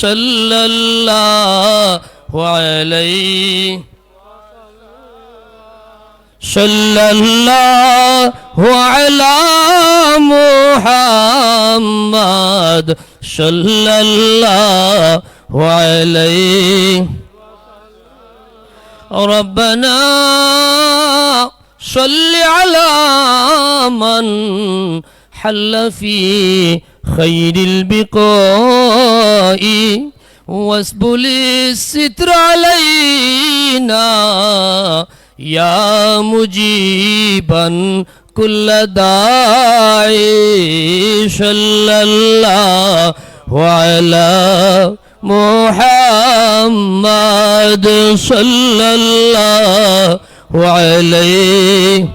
صلى الله عليه. صلى الله على محمد. صلى الله عليه. ربنا صل على من حل في خير البقاء واسبل الستر علينا يا مجيبا كل داعي صلى الله على محمد صلى الله عليه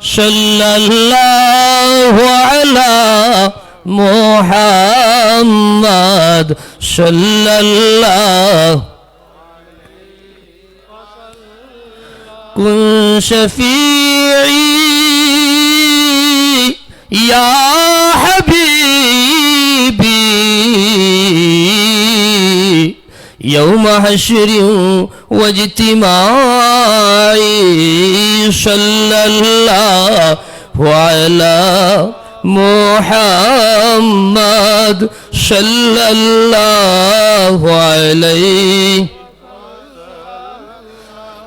صلى الله على محمد صلى الله كن شفيعي يا حبيبي. يوم حشر واجتماع صلى الله على محمد صلى الله عليه.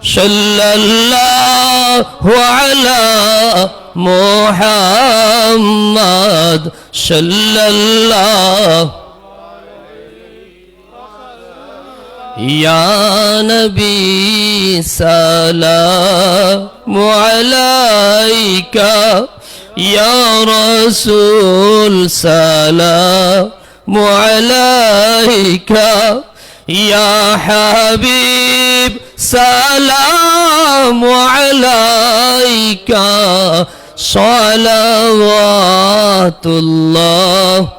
صلى الله على محمد صلى الله يا نبي سلام عليك. يا رسول سلام عليك. يا حبيب سلام عليك. صلوات الله.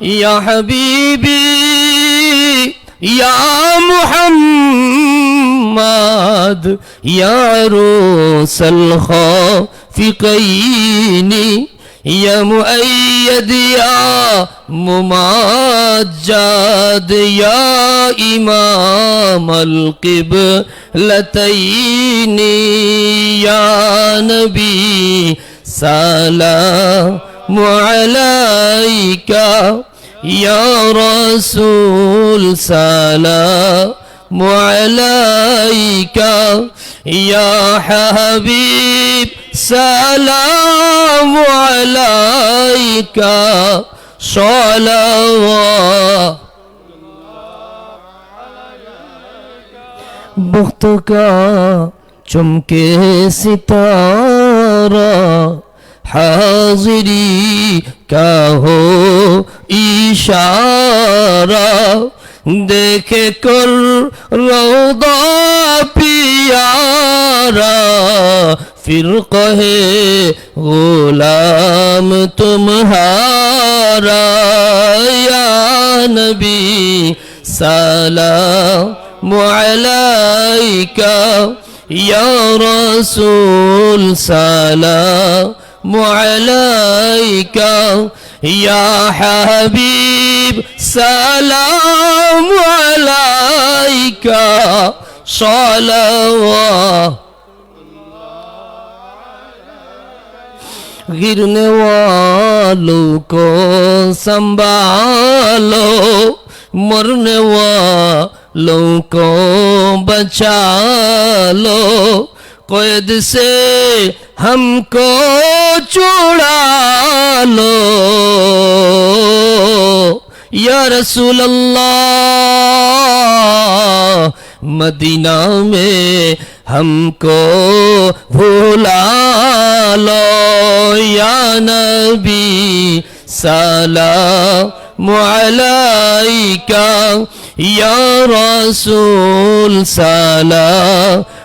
يا حبيبي يا محمد. يا عروس الخافقين يا مؤيد يا ممجد يا إمام القبلتين يا نبي سلام عليك يا رسول سلام عليك يا حبيب سلام عليك صلوات بخت کا چمکے ستارہ حاضری کا ہو اشارہ দেখে কর রৌদা পিয়ারা ফির কহে গোলাম তুমহারা নবী সালাম আলাইকা ইয়া রসুল সালাম عليك يا حبيب سلام عليك صلوات गिरने वालों को संभालो मरने वालों को बचा लो कैद से हमको चुड़ा लो या रसूल अल्लाह मदीना में हमको भुला लो या नबी सलाम अलैका या रसूल सलाम